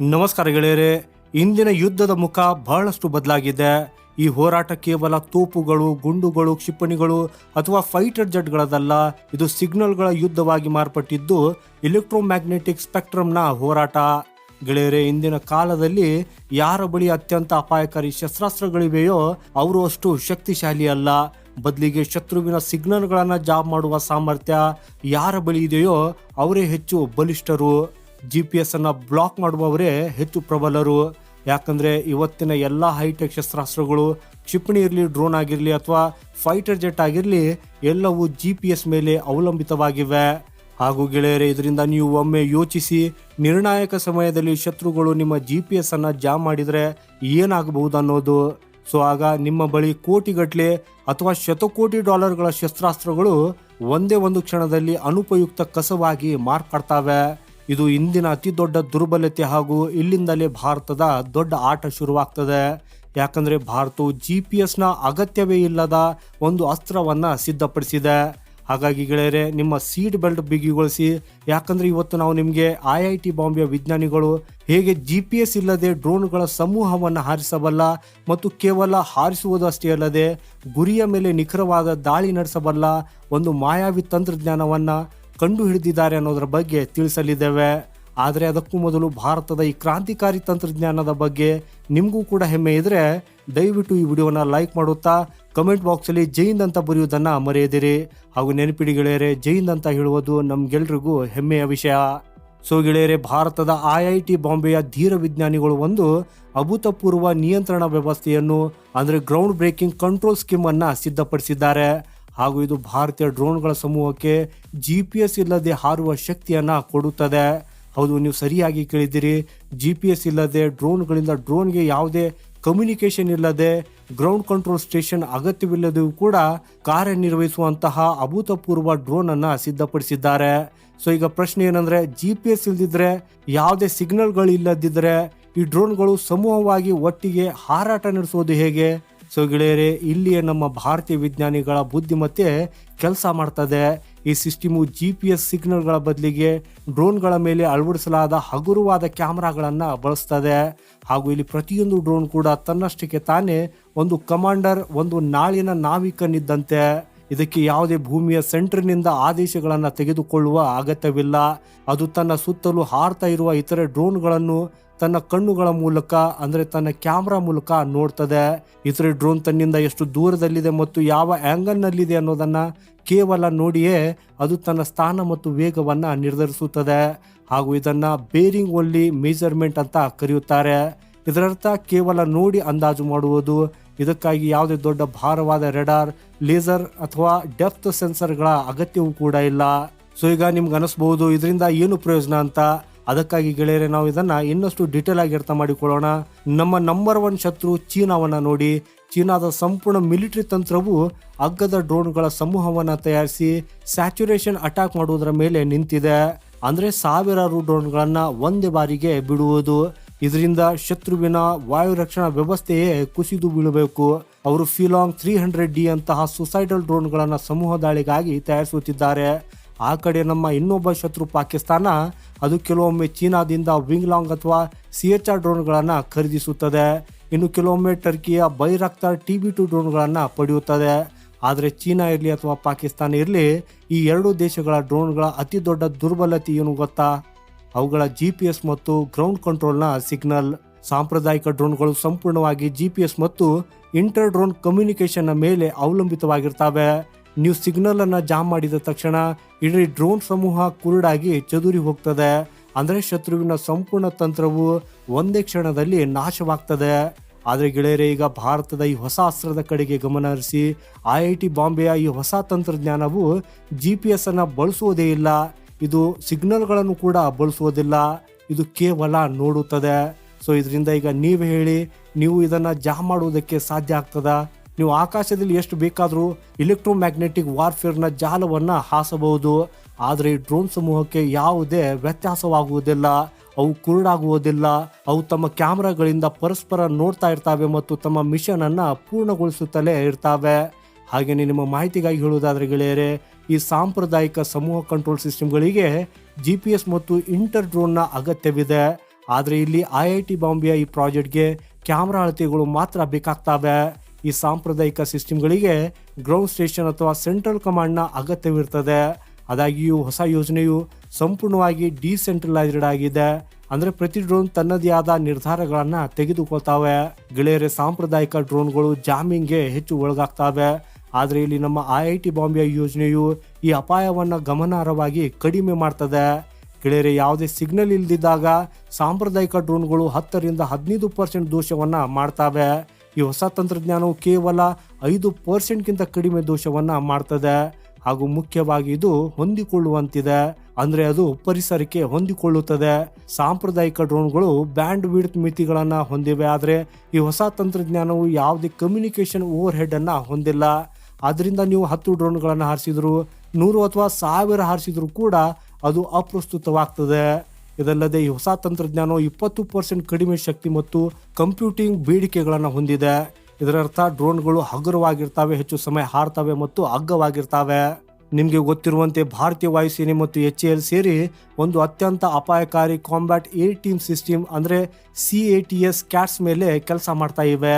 ನಮಸ್ಕಾರ ಗೆಳೆಯರೆ, ಇಂದಿನ ಯುದ್ಧದ ಮುಖ ಬಹಳಷ್ಟು ಬದಲಾಗಿದೆ. ಈ ಹೋರಾಟ ಕೇವಲ ತೋಪುಗಳು, ಗುಂಡುಗಳು, ಕ್ಷಿಪಣಿಗಳು ಅಥವಾ ಫೈಟರ್ ಜೆಟ್ಗಳದಲ್ಲ, ಇದು ಸಿಗ್ನಲ್ಗಳ ಯುದ್ಧವಾಗಿ ಮಾರ್ಪಟ್ಟಿದ್ದು ಇಲೆಕ್ಟ್ರೋಮ್ಯಾಗ್ನೆಟಿಕ್ ಸ್ಪೆಕ್ಟ್ರಮ್ನ ಹೋರಾಟ. ಗೆಳೆಯರೆ, ಇಂದಿನ ಕಾಲದಲ್ಲಿ ಯಾರ ಬಳಿ ಅತ್ಯಂತ ಅಪಾಯಕಾರಿ ಶಸ್ತ್ರಾಸ್ತ್ರಗಳಿವೆಯೋ, ಅವರು ಅಷ್ಟು ಶಕ್ತಿಶಾಲಿ ಅಲ್ಲ ಬದಲಿಗೆ ಶತ್ರುವಿನ ಸಿಗ್ನಲ್ಗಳನ್ನು ಜಾಬ್ ಮಾಡುವ ಸಾಮರ್ಥ್ಯ ಯಾರ ಬಳಿ ಇದೆಯೋ, ಅವರೇ ಹೆಚ್ಚು ಬಲಿಷ್ಠರು. ಜಿ ಪಿ ಎಸ್ ಅನ್ನು ಬ್ಲಾಕ್ ಮಾಡುವವರೇ ಹೆಚ್ಚು ಪ್ರಬಲರು. ಯಾಕಂದರೆ ಇವತ್ತಿನ ಎಲ್ಲ ಹೈಟೆಕ್ ಶಸ್ತ್ರಾಸ್ತ್ರಗಳು ಕ್ಷಿಪಣಿ ಇರಲಿ ಡ್ರೋನ್ ಆಗಿರಲಿ ಅಥವಾ ಫೈಟರ್ ಜೆಟ್ ಆಗಿರಲಿ ಎಲ್ಲವೂ ಜಿ ಪಿ ಎಸ್ ಮೇಲೆ ಅವಲಂಬಿತವಾಗಿವೆ. ಹಾಗೂ ಗೆಳೆಯರೆ, ಇದರಿಂದ ನೀವು ಒಮ್ಮೆ ಯೋಚಿಸಿ ನಿರ್ಣಾಯಕ ಸಮಯದಲ್ಲಿ ಶತ್ರುಗಳು ನಿಮ್ಮ ಜಿ ಪಿ ಎಸ್ ಅನ್ನು ಜಾಮ್ ಮಾಡಿದರೆ ಏನಾಗಬಹುದು ಅನ್ನೋದು. ಸೊ, ಆಗ ನಿಮ್ಮ ಬಳಿ ಕೋಟಿಗಟ್ಟಲೆ ಅಥವಾ ಶತಕೋಟಿ ಡಾಲರ್ಗಳ ಶಸ್ತ್ರಾಸ್ತ್ರಗಳು ಒಂದೇ ಒಂದು ಕ್ಷಣದಲ್ಲಿ ಅನುಪಯುಕ್ತ ಕಸವಾಗಿ ಮಾರ್ಪಡ್ತಾವೆ. ಇದು ಇಂದಿನ ಅತಿ ದೊಡ್ಡ ದುರ್ಬಲತೆ ಹಾಗೂ ಇಲ್ಲಿಂದಲೇ ಭಾರತದ ದೊಡ್ಡ ಆಟ ಶುರುವಾಗ್ತದೆ. ಯಾಕಂದರೆ ಭಾರತವು ಜಿ ಪಿ ಎಸ್ನ ಅಗತ್ಯವೇ ಇಲ್ಲದ ಒಂದು ಅಸ್ತ್ರವನ್ನು ಸಿದ್ಧಪಡಿಸಿದೆ. ಹಾಗಾಗಿ ಗೆಳೆಯರೆ, ನಿಮ್ಮ ಸೀಟ್ ಬೆಲ್ಟ್ ಬಿಗಿಗೊಳಿಸಿ. ಯಾಕಂದರೆ ಇವತ್ತು ನಾವು ನಿಮಗೆ ಐ ಐ ಟಿ ಬಾಂಬೆಯ ವಿಜ್ಞಾನಿಗಳು ಹೇಗೆ ಜಿ ಪಿ ಎಸ್ ಇಲ್ಲದೆ ಡ್ರೋನ್ಗಳ ಸಮೂಹವನ್ನು ಹಾರಿಸಬಲ್ಲ ಮತ್ತು ಕೇವಲ ಹಾರಿಸುವುದಷ್ಟೇ ಅಲ್ಲದೆ ಗುರಿಯ ಮೇಲೆ ನಿಖರವಾದ ದಾಳಿ ನಡೆಸಬಲ್ಲ ಒಂದು ಮಾಯಾವಿ ತಂತ್ರಜ್ಞಾನವನ್ನ ಕಂಡು ಹಿಡಿದಿದ್ದಾರೆ ಅನ್ನೋದರ ಬಗ್ಗೆ ತಿಳಿಸಲಿದ್ದೇವೆ. ಆದರೆ ಅದಕ್ಕೂ ಮೊದಲು ಭಾರತದ ಈ ಕ್ರಾಂತಿಕಾರಿ ತಂತ್ರಜ್ಞಾನದ ಬಗ್ಗೆ ನಿಮಗೂ ಕೂಡ ಹೆಮ್ಮೆ ಇದ್ದರೆ ದಯವಿಟ್ಟು ಈ ವಿಡಿಯೋನ ಲೈಕ್ ಮಾಡುತ್ತಾ, ಕಮೆಂಟ್ ಬಾಕ್ಸಲ್ಲಿ ಜೈಂದ್ ಅಂತ ಬರೆಯುವುದನ್ನು ಮರೆಯದಿರಿ. ಹಾಗೂ ನೆನಪಿಡಿ ಗೆಳೆಯರೆ ಜೈಂದ್ ಅಂತ ಹೇಳುವುದು ನಮ್ಗೆಲ್ರಿಗೂ ಹೆಮ್ಮೆಯ ವಿಷಯ. ಸೊ ಗೆಳೆಯರೆ, ಭಾರತದ ಐ ಐ ಟಿ ಬಾಂಬೆಯ ಧೀರ ವಿಜ್ಞಾನಿಗಳು ಒಂದು ಅಭೂತಪೂರ್ವ ನಿಯಂತ್ರಣ ವ್ಯವಸ್ಥೆಯನ್ನು, ಅಂದರೆ ಗ್ರೌಂಡ್ ಬ್ರೇಕಿಂಗ್ ಕಂಟ್ರೋಲ್ ಸ್ಕೀಮ್ ಅನ್ನ ಸಿದ್ಧಪಡಿಸಿದ್ದಾರೆ. ಹಾಗೂ ಇದು ಭಾರತೀಯ ಡ್ರೋನ್ಗಳ ಸಮೂಹಕ್ಕೆ ಜಿ ಪಿ ಎಸ್ ಇಲ್ಲದೆ ಹಾರುವ ಶಕ್ತಿಯನ್ನು ಕೊಡುತ್ತದೆ. ಹೌದು, ನೀವು ಸರಿಯಾಗಿ ಕೇಳಿದ್ದೀರಿ. ಜಿ ಪಿ ಎಸ್ ಇಲ್ಲದೆ ಡ್ರೋನ್ಗಳಿಂದ ಡ್ರೋನ್ಗೆ ಯಾವುದೇ ಕಮ್ಯುನಿಕೇಶನ್ ಇಲ್ಲದೆ ಗ್ರೌಂಡ್ ಕಂಟ್ರೋಲ್ ಸ್ಟೇಷನ್ ಅಗತ್ಯವಿಲ್ಲದೆಯೂ ಕೂಡ ಕಾರ್ಯನಿರ್ವಹಿಸುವಂತಹ ಅಭೂತಪೂರ್ವ ಡ್ರೋನ್ ಅನ್ನ ಸಿದ್ಧಪಡಿಸಿದ್ದಾರೆ. ಸೊ ಈಗ ಪ್ರಶ್ನೆ ಏನಂದ್ರೆ ಜಿ ಪಿ ಎಸ್ ಇಲ್ದಿದ್ರೆ, ಯಾವುದೇ ಸಿಗ್ನಲ್ಗಳು ಇಲ್ಲದಿದ್ದರೆ ಈ ಡ್ರೋನ್ಗಳು ಸಮೂಹವಾಗಿ ಒಟ್ಟಿಗೆ ಹಾರಾಟ ನಡೆಸೋದು ಹೇಗೆ? ಸೊ ಗೆಳೆಯರೆ, ಇಲ್ಲಿಯೇ ನಮ್ಮ ಭಾರತೀಯ ವಿಜ್ಞಾನಿಗಳ ಬುದ್ಧಿಮತ್ತೆ ಕೆಲಸ ಮಾಡ್ತದೆ. ಈ ಸಿಸ್ಟಮು ಜಿ ಪಿ ಎಸ್ ಸಿಗ್ನಲ್ಗಳ ಬದಲಿಗೆ ಡ್ರೋನ್ಗಳ ಮೇಲೆ ಅಳವಡಿಸಲಾದ ಹಗುರವಾದ ಕ್ಯಾಮ್ರಾಗಳನ್ನು ಬಳಸ್ತದೆ. ಹಾಗೂ ಇಲ್ಲಿ ಪ್ರತಿಯೊಂದು ಡ್ರೋನ್ ಕೂಡ ತನ್ನಷ್ಟಕ್ಕೆ ತಾನೇ ಒಂದು ಕಮಾಂಡರ್, ಒಂದು ನಾಳಿನ ನಾವಿಕನಿದ್ದಂತೆ. ಇದಕ್ಕೆ ಯಾವುದೇ ಭೂಮಿಯ ಸೆಂಟ್ರಿನಿಂದ ಆದೇಶಗಳನ್ನು ತೆಗೆದುಕೊಳ್ಳುವ ಅಗತ್ಯವಿಲ್ಲ. ಅದು ತನ್ನ ಸುತ್ತಲೂ ಹಾರ್ತಾ ಇರುವ ಇತರೆ ಡ್ರೋನ್ಗಳನ್ನು ತನ್ನ ಕಣ್ಣುಗಳ ಮೂಲಕ, ಅಂದರೆ ತನ್ನ ಕ್ಯಾಮ್ರಾ ಮೂಲಕ ನೋಡ್ತದೆ. ಇತರೆ ಡ್ರೋನ್ ತನ್ನಿಂದ ಎಷ್ಟು ದೂರದಲ್ಲಿದೆ ಮತ್ತು ಯಾವ ಆ್ಯಂಗಲ್ನಲ್ಲಿದೆ ಅನ್ನೋದನ್ನು ಕೇವಲ ನೋಡಿಯೇ ಅದು ತನ್ನ ಸ್ಥಾನ ಮತ್ತು ವೇಗವನ್ನು ನಿರ್ಧರಿಸುತ್ತದೆ. ಹಾಗೂ ಇದನ್ನು ಬೇರಿಂಗ್ ಓನ್ಲಿ ಮೇಜರ್ಮೆಂಟ್ ಅಂತ ಕರೆಯುತ್ತಾರೆ. ಇದರರ್ಥ ಕೇವಲ ನೋಡಿ ಅಂದಾಜು ಮಾಡುವುದು. ಇದಕ್ಕಾಗಿ ಯಾವುದೇ ದೊಡ್ಡ ಭಾರವಾದ ರೆಡಾರ್, ಲೇಸರ್ ಅಥವಾ ಡೆಪ್ತ್ ಸೆನ್ಸರ್ಗಳ ಅಗತ್ಯವೂ ಕೂಡ ಇಲ್ಲ. ಸೊ, ಈಗ ನಿಮ್ಗೆ ಅನಿಸ್ಬಹುದು ಇದರಿಂದ ಏನು ಪ್ರಯೋಜನ ಅಂತ? ಅದಕ್ಕಾಗಿ ಗೆಳೆಯರೆ, ನಾವು ಇದನ್ನ ಇನ್ನಷ್ಟು ಡಿಟೇಲ್ ಆಗಿ ಅರ್ಥ ಮಾಡಿಕೊಳ್ಳೋಣ. ನಮ್ಮ ನಂಬರ್ ಒನ್ ಶತ್ರು ಚೀನಾವನ್ನ ನೋಡಿ. ಚೀನಾದ ಸಂಪೂರ್ಣ ಮಿಲಿಟರಿ ತಂತ್ರವು ಅಗ್ಗದ ಡ್ರೋನ್ಗಳ ಸಮೂಹವನ್ನ ತಯಾರಿಸಿ ಸ್ಯಾಚುರೇಷನ್ ಅಟ್ಯಾಕ್ ಮಾಡುವುದರ ಮೇಲೆ ನಿಂತಿದೆ. ಅಂದ್ರೆ ಸಾವಿರಾರು ಡ್ರೋನ್ಗಳನ್ನ ಒಂದೇ ಬಾರಿಗೆ ಬಿಡುವುದು. ಇದರಿಂದ ಶತ್ರುವಿನ ವಾಯು ರಕ್ಷಣಾ ವ್ಯವಸ್ಥೆಯೇ ಕುಸಿದು ಬೀಳಬೇಕು. ಅವರು ಫಿಲಾಂಗ್ ತ್ರೀ ಹಂಡ್ರೆಡ್ ಡಿ ಅಂತಹ ಸುಸೈಡಲ್ ಡ್ರೋನ್ಗಳನ್ನು ಸಮೂಹ ದಾಳಿಗಾಗಿ ತಯಾರಿಸುತ್ತಿದ್ದಾರೆ. ಆ ಕಡೆ ನಮ್ಮ ಇನ್ನೊಬ್ಬ ಶತ್ರು ಪಾಕಿಸ್ತಾನ. ಅದು ಕೆಲವೊಮ್ಮೆ ಚೀನಾದಿಂದ ವಿಂಗ್ಲಾಂಗ್ ಅಥವಾ ಸಿ ಎಚ್ ಆರ್ ಡ್ರೋನ್ಗಳನ್ನು ಖರೀದಿಸುತ್ತದೆ. ಇನ್ನು ಕೆಲವೊಮ್ಮೆ ಟರ್ಕಿಯ ಬೈರಾಕ್ತಾರ್ ಟಿ ಬಿ ಟು ಡ್ರೋನ್ಗಳನ್ನು ಪಡೆಯುತ್ತದೆ. ಆದರೆ ಚೀನಾ ಇರಲಿ ಅಥವಾ ಪಾಕಿಸ್ತಾನ ಇರಲಿ ಈ ಎರಡೂ ದೇಶಗಳ ಡ್ರೋನ್ಗಳ ಅತಿ ದೊಡ್ಡ ದುರ್ಬಲತೆ ಏನು ಗೊತ್ತಾ? ಅವುಗಳ ಜಿ ಪಿ ಎಸ್ ಮತ್ತು ಗ್ರೌಂಡ್ ಕಂಟ್ರೋಲ್ನ ಸಿಗ್ನಲ್ ಸಾಂಪ್ರದಾಯಿಕ ಡ್ರೋನ್ಗಳು ಸಂಪೂರ್ಣವಾಗಿ ಜಿ ಪಿ ಎಸ್ ಮತ್ತು ಇಂಟರ್ ಡ್ರೋನ್ ಕಮ್ಯುನಿಕೇಶನ್ನ ಮೇಲೆ ಅವಲಂಬಿತವಾಗಿರ್ತವೆ. ನೀವು ಸಿಗ್ನಲ್ ಅನ್ನ ಜಾಮ್ ಮಾಡಿದ ತಕ್ಷಣ ಇಡೀ ಡ್ರೋನ್ ಸಮೂಹ ಕುರುಡಾಗಿ ಚದುರಿ ಹೋಗ್ತದೆ. ಅಂದರೆ ಶತ್ರುವಿನ ಸಂಪೂರ್ಣ ತಂತ್ರವು ಒಂದೇ ಕ್ಷಣದಲ್ಲಿ ನಾಶವಾಗ್ತದೆ. ಆದರೆ ಗೆಳೆಯರೆ, ಈಗ ಭಾರತದ ಈ ಹೊಸ ಅಸ್ತ್ರದ ಕಡೆಗೆ ಗಮನ ಹರಿಸಿ, ಐ ಐ ಟಿ ಬಾಂಬೆಯ ಈ ಹೊಸ ತಂತ್ರಜ್ಞಾನವು ಜಿ ಪಿ ಎಸ್ ಅನ್ನ ಬಳಸುವುದೇ ಇಲ್ಲ. ಇದು ಸಿಗ್ನಲ್ಗಳನ್ನು ಕೂಡ ಬಳಸುವುದಿಲ್ಲ. ಇದು ಕೇವಲ ನೋಡುತ್ತದೆ. ಸೊ ಇದರಿಂದ ಈಗ ನೀವು ಹೇಳಿ, ನೀವು ಇದನ್ನ ಜಾಮ್ ಮಾಡುವುದಕ್ಕೆ ಸಾಧ್ಯ ಆಗ್ತದೆ? ನೀವು ಆಕಾಶದಲ್ಲಿ ಎಷ್ಟು ಬೇಕಾದರೂ ಇಲೆಕ್ಟ್ರೋಮ್ಯಾಗ್ನೆಟಿಕ್ ವಾರ್ಫೇರ್ನ ಜಾಲವನ್ನು ಹಾಸಬಹುದು. ಆದರೆ ಈ ಡ್ರೋನ್ ಸಮೂಹಕ್ಕೆ ಯಾವುದೇ ವ್ಯತ್ಯಾಸವಾಗುವುದಿಲ್ಲ. ಅವು ಕುರುಡಾಗುವುದಿಲ್ಲ. ಅವು ತಮ್ಮ ಕ್ಯಾಮ್ರಾಗಳಿಂದ ಪರಸ್ಪರ ನೋಡ್ತಾ ಇರ್ತವೆ ಮತ್ತು ತಮ್ಮ ಮಿಷನ್ ಅನ್ನ ಪೂರ್ಣಗೊಳಿಸುತ್ತಲೇ ಇರ್ತವೆ. ಹಾಗೆಯೇ ನಿಮ್ಮ ಮಾಹಿತಿಗಾಗಿ ಹೇಳುವುದಾದ್ರೆ ಗೆಳೆಯರೆ ಈ ಸಾಂಪ್ರದಾಯಿಕ ಸಮೂಹ ಕಂಟ್ರೋಲ್ ಸಿಸ್ಟಮ್ಗಳಿಗೆ ಜಿ ಪಿ ಎಸ್ ಮತ್ತು ಇಂಟರ್ ಡ್ರೋನ್ನ ಅಗತ್ಯವಿದೆ. ಆದರೆ ಇಲ್ಲಿ ಐ ಐ ಟಿ ಬಾಂಬೆಯ ಈ ಪ್ರಾಜೆಕ್ಟ್ಗೆ ಕ್ಯಾಮ್ರಾ ಅಳತೆಗಳು ಮಾತ್ರ ಬೇಕಾಗ್ತವೆ. ಈ ಸಾಂಪ್ರದಾಯಿಕ ಸಿಸ್ಟಮ್ಗಳಿಗೆ ಗ್ರೌಂಡ್ ಸ್ಟೇಷನ್ ಅಥವಾ ಸೆಂಟ್ರಲ್ ಕಮಾಂಡ್ನ ಅಗತ್ಯವಿರ್ತದೆ. ಆದಾಗಿಯೂ ಹೊಸ ಯೋಜನೆಯು ಸಂಪೂರ್ಣವಾಗಿ ಡಿಸೆಂಟ್ರಲೈಸ್ಡ್ ಆಗಿದೆ. ಅಂದರೆ ಪ್ರತಿ ಡ್ರೋನ್ ತನ್ನದೇ ಆದ ನಿರ್ಧಾರಗಳನ್ನು ತೆಗೆದುಕೊಳ್ತಾವೆ. ಗೆಳೆಯರೆ, ಸಾಂಪ್ರದಾಯಿಕ ಡ್ರೋನ್ಗಳು ಜಾಮಿಂಗ್ಗೆ ಹೆಚ್ಚು ಒಳಗಾಗ್ತವೆ. ಆದರೆ ಇಲ್ಲಿ ನಮ್ಮ ಐ ಐ ಟಿ ಬಾಂಬೆಯ ಯೋಜನೆಯು ಈ ಅಪಾಯವನ್ನು ಗಮನಾರ್ಹವಾಗಿ ಕಡಿಮೆ ಮಾಡ್ತದೆ. ಗೆಳೆಯರೆ, ಯಾವುದೇ ಸಿಗ್ನಲ್ ಇಲ್ದಿದ್ದಾಗ ಸಾಂಪ್ರದಾಯಿಕ ಡ್ರೋನ್ಗಳು ಹತ್ತರಿಂದ ಹದಿನೈದು ಪರ್ಸೆಂಟ್ ದೋಷವನ್ನು ಮಾಡ್ತವೆ. ಈ ಹೊಸ ತಂತ್ರಜ್ಞಾನವು ಕೇವಲ ಐದು ಪರ್ಸೆಂಟ್ಗಿಂತ ಕಡಿಮೆ ದೋಷವನ್ನು ಮಾಡ್ತದೆ. ಹಾಗೂ ಮುಖ್ಯವಾಗಿ ಇದು ಹೊಂದಿಕೊಳ್ಳುವಂತಿದೆ. ಅಂದರೆ ಅದು ಪರಿಸರಕ್ಕೆ ಹೊಂದಿಕೊಳ್ಳುತ್ತದೆ. ಸಾಂಪ್ರದಾಯಿಕ ಡ್ರೋನ್ಗಳು ಬ್ಯಾಂಡ್ ವಿಡ್ತ್ ಮಿತಿಗಳನ್ನು ಹೊಂದಿವೆ. ಆದರೆ ಈ ಹೊಸ ತಂತ್ರಜ್ಞಾನವು ಯಾವುದೇ ಕಮ್ಯುನಿಕೇಷನ್ ಓವರ್ ಹೆಡ್ ಅನ್ನ ಹೊಂದಿಲ್ಲ. ಅದರಿಂದ ನೀವು ಹತ್ತು ಡ್ರೋನ್ಗಳನ್ನು ಹಾರಿಸಿದ್ರು, ನೂರು ಅಥವಾ ಸಾವಿರ ಹಾರಿಸಿದ್ರು ಕೂಡ ಅದು ಅಪ್ರಸ್ತುತವಾಗ್ತದೆ. ಇದಲ್ಲದೆ ಈ ಹೊಸ ತಂತ್ರಜ್ಞಾನವು ಇಪ್ಪತ್ತು ಪರ್ಸೆಂಟ್ ಕಡಿಮೆ ಶಕ್ತಿ ಮತ್ತು ಕಂಪ್ಯೂಟಿಂಗ್ ಬೇಡಿಕೆಗಳನ್ನು ಹೊಂದಿದೆ. ಇದರರ್ಥ ಡ್ರೋನ್ಗಳು ಹಗುರವಾಗಿರ್ತವೆ, ಹೆಚ್ಚು ಸಮಯ ಹಾರ್ತವೆ ಮತ್ತು ಅಗ್ಗವಾಗಿರ್ತವೆ ನಿಮಗೆ ಗೊತ್ತಿರುವಂತೆ ಭಾರತೀಯ ವಾಯುಸೇನೆ ಮತ್ತು ಎಚ್ ಎಲ್ ಸೇರಿ ಒಂದು ಅತ್ಯಂತ ಅಪಾಯಕಾರಿ ಕಾಂಬ್ಯಾಟ್ ಏರ್ ಟೀಮ್ ಸಿಸ್ಟಮ್ ಅಂದರೆ C A T S CATS ಮೇಲೆ ಕೆಲಸ ಮಾಡ್ತಾ ಇವೆ.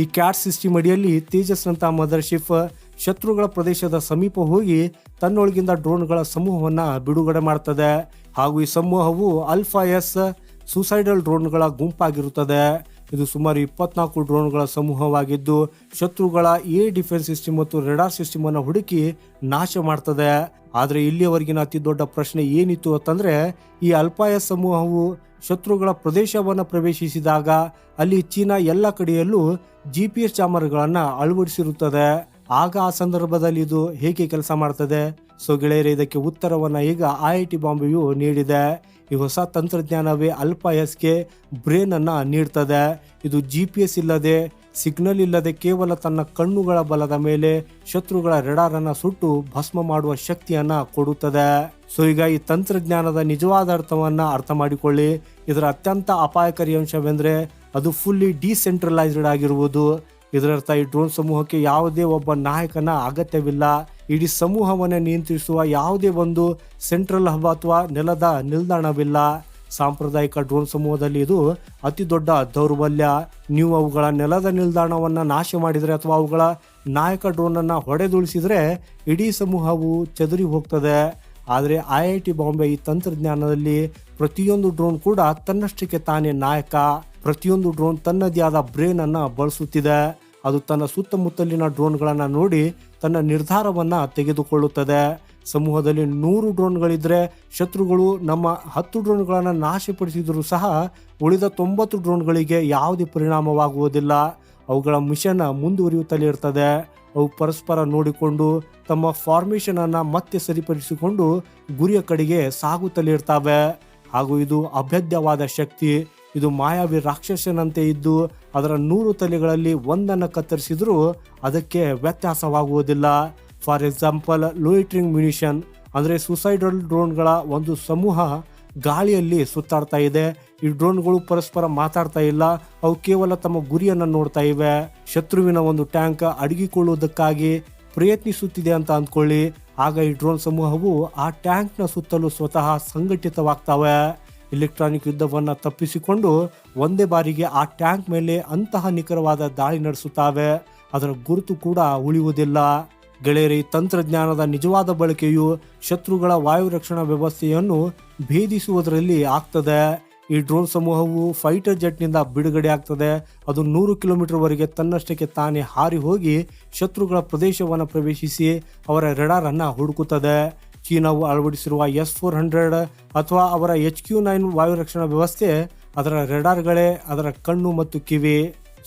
ಈ ಕ್ಯಾಟ್ ಸಿಸ್ಟಮ್ ಅಡಿಯಲ್ಲಿ ತೇಜಸ್ನಂತ ಮದರ್ಶಿಪ್ ಶತ್ರುಗಳ ಪ್ರದೇಶದ ಸಮೀಪ ಹೋಗಿ ತನ್ನೊಳಗಿಂದ ಡ್ರೋನ್ಗಳ ಸಮೂಹವನ್ನ ಬಿಡುಗಡೆ ಮಾಡ್ತದೆ. ಹಾಗೂ ಈ ಸಮೂಹವು ಅಲ್ಫಾ ಎಸ್ ಸುಸೈಡಲ್ ಡ್ರೋನ್ಗಳ ಗುಂಪಾಗಿರುತ್ತದೆ. ಇದು ಸುಮಾರು ಇಪ್ಪತ್ನಾಲ್ಕು ಡ್ರೋನ್ಗಳ ಸಮೂಹವಾಗಿದ್ದು, ಶತ್ರುಗಳ ಎ ಡಿಫೆನ್ಸ್ ಸಿಸ್ಟಮ್ ಮತ್ತು ರೆಡಾರ್ ಸಿಸ್ಟಮ್ ಅನ್ನು ಹುಡುಕಿ ನಾಶ ಮಾಡ್ತದೆ. ಆದರೆ ಇಲ್ಲಿಯವರೆಗಿನ ಅತಿ ದೊಡ್ಡ ಪ್ರಶ್ನೆ ಏನಿತ್ತು ಅಂತಂದ್ರೆ, ಈ ಅಲ್ಪಾಯ ಸಮೂಹವು ಶತ್ರುಗಳ ಪ್ರದೇಶವನ್ನು ಪ್ರವೇಶಿಸಿದಾಗ ಅಲ್ಲಿ ಚೀನಾ ಎಲ್ಲ ಕಡೆಯಲ್ಲೂ ಜಿ ಪಿ ಎಸ್ ಚಾಮರ್ಗಳನ್ನು ಅಳವಡಿಸಿರುತ್ತದೆ. ಆಗ ಆ ಸಂದರ್ಭದಲ್ಲಿ ಇದು ಹೇಗೆ ಕೆಲಸ ಮಾಡ್ತದೆ? ಸೊ ಗೆಳೆಯರೆ, ಇದಕ್ಕೆ ಉತ್ತರವನ್ನ ಈಗ ಐ ಐ ಟಿ ಬಾಂಬೆಯು ನೀಡಿದೆ. ಈ ಹೊಸ ತಂತ್ರಜ್ಞಾನವೇ ಅಲ್ಪ ಎಸ್ಗೆ ಬ್ರೇನ್ ಅನ್ನ ನೀಡ್ತದೆ. ಇದು ಜಿ ಪಿ ಎಸ್ ಇಲ್ಲದೆ, ಸಿಗ್ನಲ್ ಇಲ್ಲದೆ ಕೇವಲ ತನ್ನ ಕಣ್ಣುಗಳ ಬಲದ ಮೇಲೆ ಶತ್ರುಗಳ ರೆಡಾರ್ ಅನ್ನ ಸುಟ್ಟು ಭಸ್ಮ ಮಾಡುವ ಶಕ್ತಿಯನ್ನ ಕೊಡುತ್ತದೆ. ಸೊ ಈಗ ಈ ತಂತ್ರಜ್ಞಾನದ ನಿಜವಾದ ಅರ್ಥವನ್ನ ಅರ್ಥ ಮಾಡಿಕೊಳ್ಳಿ. ಇದರ ಅತ್ಯಂತ ಅಪಾಯಕಾರಿ ಅಂಶವೆಂದ್ರೆ ಅದು ಫುಲ್ಲಿ ಡಿಸೆಂಟ್ರಲೈಸ್ಡ್ ಆಗಿರುವುದು. ಇದರರ್ಥ ಈ ಡ್ರೋನ್ ಸಮೂಹಕ್ಕೆ ಯಾವುದೇ ಒಬ್ಬ ನಾಯಕನ ಅಗತ್ಯವಿಲ್ಲ. ಇಡೀ ಸಮೂಹವನ್ನು ನಿಯಂತ್ರಿಸುವ ಯಾವುದೇ ಒಂದು ಸೆಂಟ್ರಲ್ ಹಬ್ ಅಥವಾ ನೆಲದ ನಿಲ್ದಾಣವಿಲ್ಲ. ಸಾಂಪ್ರದಾಯಿಕ ಡ್ರೋನ್ ಸಮೂಹದಲ್ಲಿ ಇದು ಅತಿ ದೊಡ್ಡ ದೌರ್ಬಲ್ಯ. ನೀವು ಅವುಗಳ ನೆಲದ ನಿಲ್ದಾಣವನ್ನು ನಾಶ ಮಾಡಿದರೆ ಅಥವಾ ಅವುಗಳ ನಾಯಕ ಡ್ರೋನ್ ಹೊಡೆದುಳಿಸಿದರೆ ಇಡೀ ಸಮೂಹವು ಚದುರಿ ಹೋಗ್ತದೆ. ಆದರೆ ಐ ಐ ಟಿ ಬಾಂಬೆ ಈ ತಂತ್ರಜ್ಞಾನದಲ್ಲಿ ಪ್ರತಿಯೊಂದು ಡ್ರೋನ್ ಕೂಡ ತನ್ನಷ್ಟಕ್ಕೆ ತಾನೇ ನಾಯಕ. ಪ್ರತಿಯೊಂದು ಡ್ರೋನ್ ತನ್ನದೇ ಆದ ಬ್ರೇನ್ ಅನ್ನ ಬಳಸುತ್ತಿದೆ. ಅದು ತನ್ನ ಸುತ್ತಮುತ್ತಲಿನ ಡ್ರೋನ್ಗಳನ್ನು ನೋಡಿ ತನ್ನ ನಿರ್ಧಾರವನ್ನು ತೆಗೆದುಕೊಳ್ಳುತ್ತದೆ. ಸಮೂಹದಲ್ಲಿ ನೂರು ಡ್ರೋನ್ಗಳಿದ್ದರೆ ಶತ್ರುಗಳು ನಮ್ಮ ಹತ್ತು ಡ್ರೋನ್ಗಳನ್ನು ನಾಶಪಡಿಸಿದರೂ ಸಹ ಉಳಿದ ತೊಂಬತ್ತು ಡ್ರೋನ್ಗಳಿಗೆ ಯಾವುದೇ ಪರಿಣಾಮವಾಗುವುದಿಲ್ಲ. ಅವುಗಳ ಮಿಷನ್ ಮುಂದುವರಿಯುತ್ತಲೇ ಇರ್ತದೆ. ಅವು ಪರಸ್ಪರ ನೋಡಿಕೊಂಡು ತಮ್ಮ ಫಾರ್ಮೇಷನ್ ಅನ್ನ ಮತ್ತೆ ಸರಿಪಡಿಸಿಕೊಂಡು ಗುರಿಯ ಕಡೆಗೆ ಸಾಗುತ್ತಲೇ ಇರ್ತವೆ. ಹಾಗೂ ಇದು ಅಭೇದ್ಯವಾದ ಶಕ್ತಿ. ಇದು ಮಾಯಾವಿ ರಾಕ್ಷಸನಂತೆ ಇದ್ದು ಅದರ ನೂರು ತಲೆಗಳಲ್ಲಿ ಒಂದನ್ನು ಕತ್ತರಿಸಿದರೂ ಅದಕ್ಕೆ ವ್ಯತ್ಯಾಸವಾಗುವುದಿಲ್ಲ. ಫಾರ್ ಎಕ್ಸಾಂಪಲ್ ಲೋಯಿಟ್ರಿಂಗ್ ಮ್ಯುನಿಷನ್ ಅಂದರೆ ಸುಸೈಡಲ್ ಡ್ರೋನ್ಗಳ ಒಂದು ಸಮೂಹ ಗಾಳಿಯಲ್ಲಿ ಸುತ್ತಾಡ್ತಾ ಇದೆ. ಈ ಡ್ರೋನ್ಗಳು ಪರಸ್ಪರ ಮಾತಾಡ್ತಾ ಇಲ್ಲ. ಅವು ಕೇವಲ ತಮ್ಮ ಗುರಿಯನ್ನು ನೋಡ್ತಾ ಇವೆ. ಶತ್ರುವಿನ ಒಂದು ಟ್ಯಾಂಕ್ ಅಡಗಿಕೊಳ್ಳುವುದಕ್ಕಾಗಿ ಪ್ರಯತ್ನಿಸುತ್ತಿದೆ ಅಂತ ಅಂದ್ಕೊಳ್ಳಿ. ಆಗ ಈ ಡ್ರೋನ್ ಸಮೂಹವು ಆ ಟ್ಯಾಂಕ್ನ ಸುತ್ತಲೂ ಸ್ವತಃ ಸಂಘಟಿತವಾಗ್ತವೆ. ಇಲೆಕ್ಟ್ರಾನಿಕ್ ಯುದ್ಧವನ್ನು ತಪ್ಪಿಸಿಕೊಂಡು ಒಂದೇ ಬಾರಿಗೆ ಆ ಟ್ಯಾಂಕ್ ಮೇಲೆ ಅಂತಹ ನಿಖರವಾದ ದಾಳಿ ನಡೆಸುತ್ತವೆ. ಅದರ ಗುರುತು ಕೂಡ ಉಳಿಯುವುದಿಲ್ಲ. ಗೆಳೆಯರಿ ತಂತ್ರಜ್ಞಾನದ ನಿಜವಾದ ಬಳಕೆಯು ಶತ್ರುಗಳ ವಾಯು ರಕ್ಷಣಾ ವ್ಯವಸ್ಥೆಯನ್ನು ಭೇದಿಸುವುದರಲ್ಲಿ ಆಗ್ತದೆ. ಈ ಡ್ರೋನ್ ಸಮೂಹವು ಫೈಟರ್ ಜೆಟ್ನಿಂದ ಬಿಡುಗಡೆ ಆಗ್ತದೆ. ಅದು ನೂರು ಕಿಲೋಮೀಟರ್ ವರೆಗೆ ತನ್ನಷ್ಟಕ್ಕೆ ತಾನೇ ಹಾರಿ ಹೋಗಿ ಶತ್ರುಗಳ ಪ್ರದೇಶವನ್ನು ಪ್ರವೇಶಿಸಿ ಅವರ ರೆಡಾರನ್ನು ಹುಡುಕುತ್ತದೆ. ಚೀನಾವು ಅಳವಡಿಸಿರುವ ಎಸ್ ಫೋರ್ ಹಂಡ್ರೆಡ್ ಅಥವಾ ಅವರ ಎಚ್ ಕ್ಯೂ ನೈನ್ ವಾಯು ರಕ್ಷಣಾ ವ್ಯವಸ್ಥೆ, ಅದರ ರೆಡಾರ್ಗಳೇ ಅದರ ಕಣ್ಣು ಮತ್ತು ಕಿವಿ.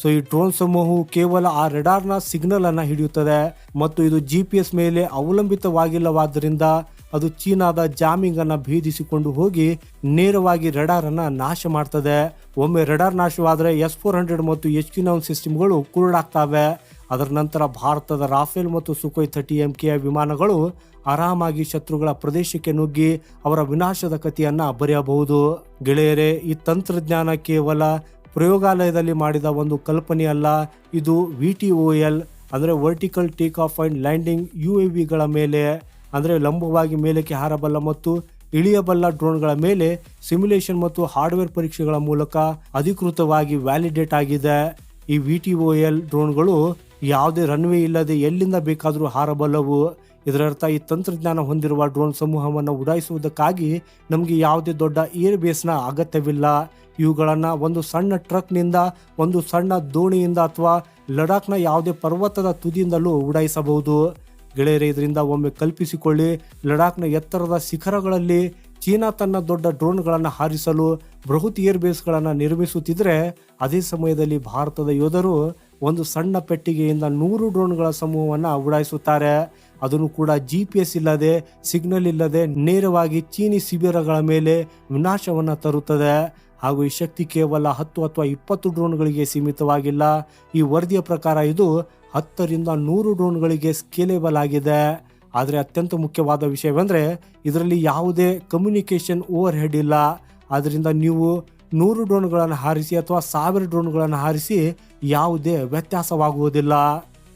ಸೊ ಈ ಡ್ರೋನ್ ಸಮೂಹವು ಕೇವಲ ಆ ರೆಡಾರ್ನ ಸಿಗ್ನಲ್ ಅನ್ನ ಹಿಡಿಯುತ್ತದೆ ಮತ್ತು ಇದು ಜಿ ಪಿ ಎಸ್ ಮೇಲೆ ಅವಲಂಬಿತವಾಗಿಲ್ಲವಾದ್ದರಿಂದ ಅದು ಚೀನಾದ ಜಾಮಿಂಗ್ ಅನ್ನ ಭೇದಿಸಿಕೊಂಡು ಹೋಗಿ ನೇರವಾಗಿ ರೆಡಾರ್ ಅನ್ನ ನಾಶ ಮಾಡ್ತದೆ. ಒಮ್ಮೆ ರೆಡಾರ್ ನಾಶವಾದರೆ ಎಸ್ ಫೋರ್ ಹಂಡ್ರೆಡ್ ಮತ್ತು ಎಚ್ ಕ್ಯೂ ನೈನ್ ಸಿಸ್ಟಮ್ಗಳು ಕುರುಡಾಗ್ತವೆ. ಅದರ ನಂತರ ಭಾರತದ ರಾಫೇಲ್ ಮತ್ತು ಸುಖೋಯ್ ಥರ್ಟಿ ಎಂ ಕೆ ವಿಮಾನಗಳು ಆರಾಮಾಗಿ ಶತ್ರುಗಳ ಪ್ರದೇಶಕ್ಕೆ ನುಗ್ಗಿ ಅವರ ವಿನಾಶದ ಕಥೆಯನ್ನ ಬರೆಯಬಹುದು. ಗೆಳೆಯರೇ, ಈ ತಂತ್ರಜ್ಞಾನ ಕೇವಲ ಪ್ರಯೋಗಾಲಯದಲ್ಲಿ ಮಾಡಿದ ಒಂದು ಕಲ್ಪನೆ ಅಲ್ಲ ಇದು ವಿ ಟಿ ಒ ಎಲ್, ಅಂದರೆ vertical take off and landing U A ವಿಗಳ ಮೇಲೆ. ಅಂದರೆ ಲಂಬವಾಗಿ ಮೇಲಕ್ಕೆ ಹಾರಬಲ್ಲ ಮತ್ತು ಇಳಿಯಬಲ್ಲ ಡ್ರೋನ್ಗಳ ಮೇಲೆ ಸಿಮ್ಯುಲೇಷನ್ ಮತ್ತು ಹಾರ್ಡ್ವೇರ್ ಪರೀಕ್ಷೆಗಳ ಮೂಲಕ ಅಧಿಕೃತವಾಗಿ ವ್ಯಾಲಿಡೇಟ್ ಆಗಿದೆ. ಈ ವಿ ಟಿ ಒ ಎಲ್ ಡ್ರೋನ್ಗಳು ಯಾವುದೇ ರನ್ವೇ ಇಲ್ಲದೆ ಎಲ್ಲಿಂದ ಬೇಕಾದರೂ ಹಾರಬಲ್ಲವು ಇದರರ್ಥ ಈ ತಂತ್ರಜ್ಞಾನ ಹೊಂದಿರುವ ಡ್ರೋನ್ ಸಮೂಹವನ್ನು ಉಡಾಯಿಸುವುದಕ್ಕಾಗಿ ನಮಗೆ ಯಾವುದೇ ದೊಡ್ಡ ಏರ್ ಬೇಸ್ನ ಅಗತ್ಯವಿಲ್ಲ. ಇವುಗಳನ್ನು ಒಂದು ಸಣ್ಣ ಟ್ರಕ್ನಿಂದ, ಒಂದು ಸಣ್ಣ ದೋಣಿಯಿಂದ ಅಥವಾ ಲಡಾಖ್ನ ಯಾವುದೇ ಪರ್ವತದ ತುದಿಯಿಂದಲೂ ಉಡಾಯಿಸಬಹುದು. ಗೆಳೆಯರೇ, ಇದರಿಂದ ಒಮ್ಮೆ ಕಲ್ಪಿಸಿಕೊಳ್ಳಿ, ಲಡಾಖ್ನ ಎತ್ತರದ ಶಿಖರಗಳಲ್ಲಿ ಚೀನಾ ತನ್ನ ದೊಡ್ಡ ಡ್ರೋನ್ಗಳನ್ನು ಹಾರಿಸಲು ಬೃಹತ್ ಏರ್ ಬೇಸ್ಗಳನ್ನು ನಿರ್ಮಿಸುತ್ತಿದ್ರೆ, ಅದೇ ಸಮಯದಲ್ಲಿ ಭಾರತದ ಯೋಧರು ಒಂದು ಸಣ್ಣ ಪೆಟ್ಟಿಗೆಯಿಂದ ನೂರು ಡ್ರೋನ್ಗಳ ಸಮೂಹವನ್ನು ಉಡಾಯಿಸುತ್ತಾರೆ. ಅದನ್ನು ಕೂಡ ಜಿ ಪಿ ಎಸ್ ಇಲ್ಲದೆ, ಸಿಗ್ನಲ್ ಇಲ್ಲದೆ, ನೇರವಾಗಿ ಚೀನಿ ಶಿಬಿರಗಳ ಮೇಲೆ ವಿನಾಶವನ್ನು ತರುತ್ತದೆ. ಹಾಗೂ ಈ ಶಕ್ತಿ ಕೇವಲ ಹತ್ತು ಅಥವಾ ಇಪ್ಪತ್ತು ಡ್ರೋನ್ಗಳಿಗೆ ಸೀಮಿತವಾಗಿಲ್ಲ. ಈ ವರದಿಯ ಪ್ರಕಾರ ಇದು ಹತ್ತರಿಂದ ನೂರು ಡ್ರೋನ್ಗಳಿಗೆ ಸ್ಕೇಲೇಬಲ್ ಆಗಿದೆ. ಆದರೆ ಅತ್ಯಂತ ಮುಖ್ಯವಾದ ವಿಷಯವೆಂದರೆ ಇದರಲ್ಲಿ ಯಾವುದೇ ಕಮ್ಯುನಿಕೇಷನ್ ಓವರ್ ಹೆಡ್ ಇಲ್ಲ. ಆದ್ದರಿಂದ ನೀವು ನೂರು ಡ್ರೋನ್ಗಳನ್ನು ಹಾರಿಸಿ ಅಥವಾ ಸಾವಿರ ಡ್ರೋನ್ಗಳನ್ನು ಹಾರಿಸಿ ಯಾವುದೇ ವ್ಯತ್ಯಾಸವಾಗುವುದಿಲ್ಲ.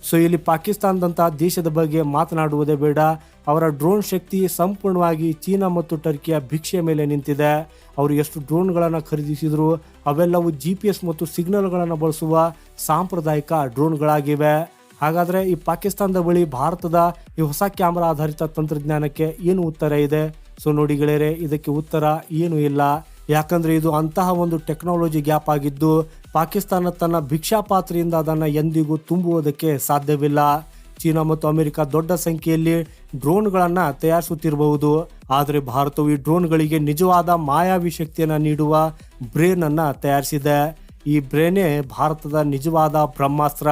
ಸೊ ಇಲ್ಲಿ ಪಾಕಿಸ್ತಾನದಂತಹ ದೇಶದ ಬಗ್ಗೆ ಮಾತನಾಡುವುದೇ ಬೇಡ. ಅವರ ಡ್ರೋನ್ ಶಕ್ತಿ ಸಂಪೂರ್ಣವಾಗಿ ಚೀನಾ ಮತ್ತು ಟರ್ಕಿಯ ಭಿಕ್ಷೆಯ ಮೇಲೆ ನಿಂತಿದೆ. ಅವರು ಎಷ್ಟು ಡ್ರೋನ್ಗಳನ್ನು ಖರೀದಿಸಿದ್ರು, ಅವೆಲ್ಲವೂ ಜಿ ಪಿ ಎಸ್ ಮತ್ತು ಸಿಗ್ನಲ್ಗಳನ್ನು ಬಳಸುವ ಸಾಂಪ್ರದಾಯಿಕ ಡ್ರೋನ್ಗಳಾಗಿವೆ ಹಾಗಾದರೆ ಈ ಪಾಕಿಸ್ತಾನದ ಬಳಿ ಭಾರತದ ಈ ಹೊಸ ಕ್ಯಾಮೆರಾ ಆಧಾರಿತ ತಂತ್ರಜ್ಞಾನಕ್ಕೆ ಏನು ಉತ್ತರ ಇದೆ? ಸೊ ನೋಡಿ ಗೆಳೆಯರೆ, ಇದಕ್ಕೆ ಉತ್ತರ ಏನೂ ಇಲ್ಲ. ಯಾಕಂದ್ರೆ ಇದು ಅಂತಹ ಒಂದು ಟೆಕ್ನಾಲಜಿ ಗ್ಯಾಪ್ ಆಗಿದ್ದು ಪಾಕಿಸ್ತಾನ ತನ್ನ ಭಿಕ್ಷಾಪಾತ್ರೆಯಿಂದ ಅದನ್ನು ಎಂದಿಗೂ ತುಂಬುವುದಕ್ಕೆ ಸಾಧ್ಯವಿಲ್ಲ. ಚೀನಾ ಮತ್ತು ಅಮೆರಿಕ ದೊಡ್ಡ ಸಂಖ್ಯೆಯಲ್ಲಿ ಡ್ರೋನ್ಗಳನ್ನು ತಯಾರಿಸುತ್ತಿರಬಹುದು. ಆದರೆ ಭಾರತವು ಈ ಡ್ರೋನ್ಗಳಿಗೆ ನಿಜವಾದ ಮಾಯಾವಿ ಶಕ್ತಿಯನ್ನು ನೀಡುವ ಬ್ರೇನ್ ಅನ್ನ ತಯಾರಿಸಿದೆ. ಈ ಬ್ರೇನೇ ಭಾರತದ ನಿಜವಾದ ಬ್ರಹ್ಮಾಸ್ತ್ರ.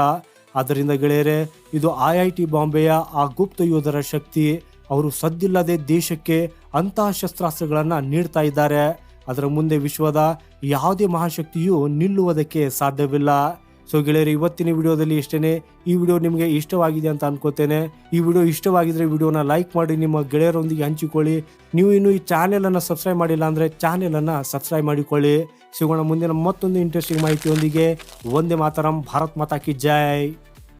ಅದರಿಂದ ಗೆಳೆಯರೆ, ಇದು ಐ ಐ ಟಿ ಬಾಂಬೆಯ ಆ ಗುಪ್ತ ಯೋಧರ ಶಕ್ತಿ. ಅವರು ಸದ್ದಿಲ್ಲದೆ ದೇಶಕ್ಕೆ ಅಂತಹ ಶಸ್ತ್ರಾಸ್ತ್ರಗಳನ್ನು ನೀಡ್ತಾ ಇದ್ದಾರೆ. ಅದರ ಮುಂದೆ ವಿಶ್ವದ ಯಾವುದೇ ಮಹಾಶಕ್ತಿಯು ನಿಲ್ಲುವುದಕ್ಕೆ ಸಾಧ್ಯವಿಲ್ಲ. ಸೊ ಗೆಳೆಯರು, ಇವತ್ತಿನ ವಿಡಿಯೋದಲ್ಲಿ ಇಷ್ಟೇ ಈ ವಿಡಿಯೋ ನಿಮಗೆ ಇಷ್ಟವಾಗಿದೆ ಅಂತ ಅನ್ಕೋತೇನೆ. ಈ ವಿಡಿಯೋ ಇಷ್ಟವಾಗಿದ್ರೆ ವಿಡಿಯೋನ ಲೈಕ್ ಮಾಡಿ, ನಿಮ್ಮ ಗೆಳೆಯರೊಂದಿಗೆ ಹಂಚಿಕೊಳ್ಳಿ. ನೀವು ಇನ್ನು ಈ ಚಾನೆಲ್ ಅನ್ನು ಸಬ್ಸ್ಕ್ರೈಬ್ ಮಾಡಿಲ್ಲ ಅಂದ್ರೆ ಚಾನೆಲ್ ಅನ್ನ ಸಬ್ಸ್ಕ್ರೈಬ್ ಮಾಡಿಕೊಳ್ಳಿ. ಸಿಗೋಣ ಮುಂದಿನ ಮತ್ತೊಂದು ಇಂಟ್ರೆಸ್ಟಿಂಗ್ ಮಾಹಿತಿಯೊಂದಿಗೆ. ಒಂದೇ ಮಾತರಂ, ಭಾರತ್ ಮಾತಾ ಕಿ ಜೈ.